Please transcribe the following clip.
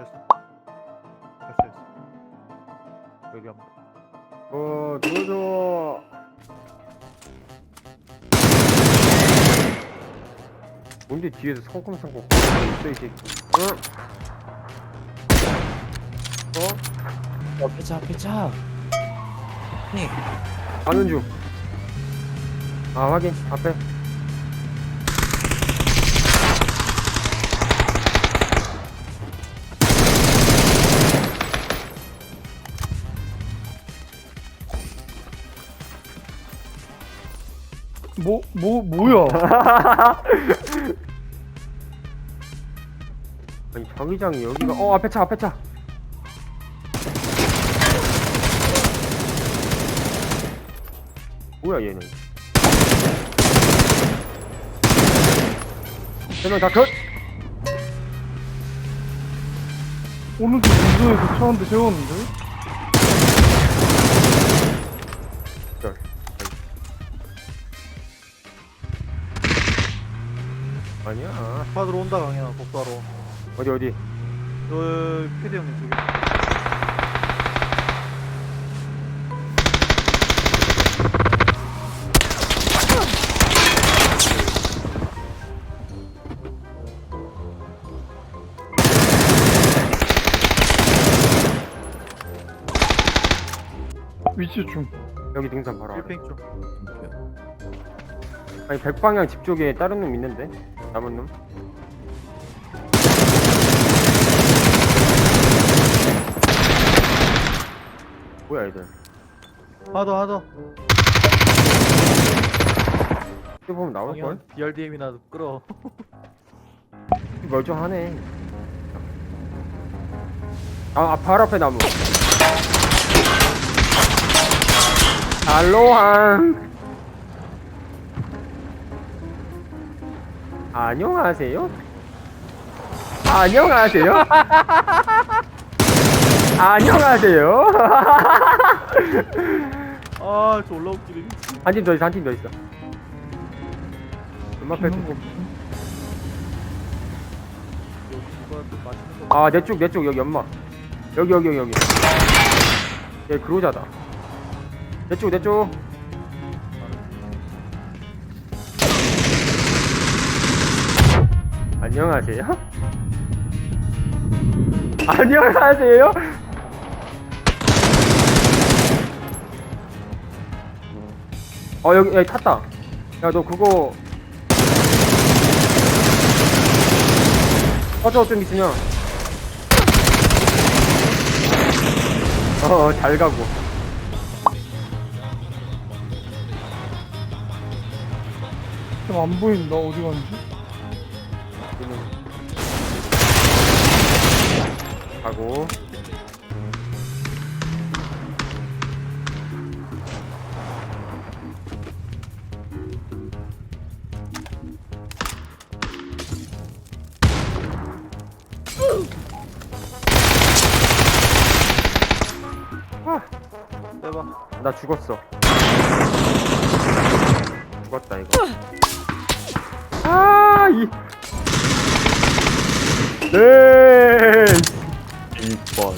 됐어. 됐어 됐어. 여기 한번. 어, 도와줘. 뭔데 뒤에서 성큼성큼 있어 이 새끼. 응? 어? 앞에 차 앞에 차 네. 가는 중. 아 확인. 앞에. 뭐, 뭐, 뭐야? 아니 자기장이 여기가 어 앞에 차 앞에 차. 뭐야 얘는? 세명 다 컷. 오른쪽 문도에서 차한대 세웠는데? 아니야. 차 들어온다 강현아 복사로. 어디 어디? 저 패드 형님 쪽에. 위치 중. 여기 등산 바로 아래. 1팽 쪽. 아니 백방향 집 쪽에 다른 놈 있는데 남은 놈. 뭐야 얘들? 하나 더, 하나 더. 이거 보면 나올 걸? 강현, BRDM이나 끌어. 멀쩡하네. 아, 아, 바로 앞에 나무. 알로항. 안녕하세요. 안녕하세요. 안녕하세요. 아, 저 올라오기를. 한팀 더 있어, 한 팀 더 있어. 음악 거. 여기 맛있는 거. 아, 내 쪽, 내 쪽, 여기 연막. 여기, 여기, 여기, 여기. 얘 그로자다. 내 쪽, 내 쪽. 안녕하세요. 안녕하세요. 어, 여기, 여기 탔다. 야, 너 그거. 꺼져, 좀 있으면. 어, 잘 가고. 좀 안 보인다. 어디 갔는지? 가고. 아, 빼봐. 나 죽었어. 죽었다 이거. 아 이. 네. 1번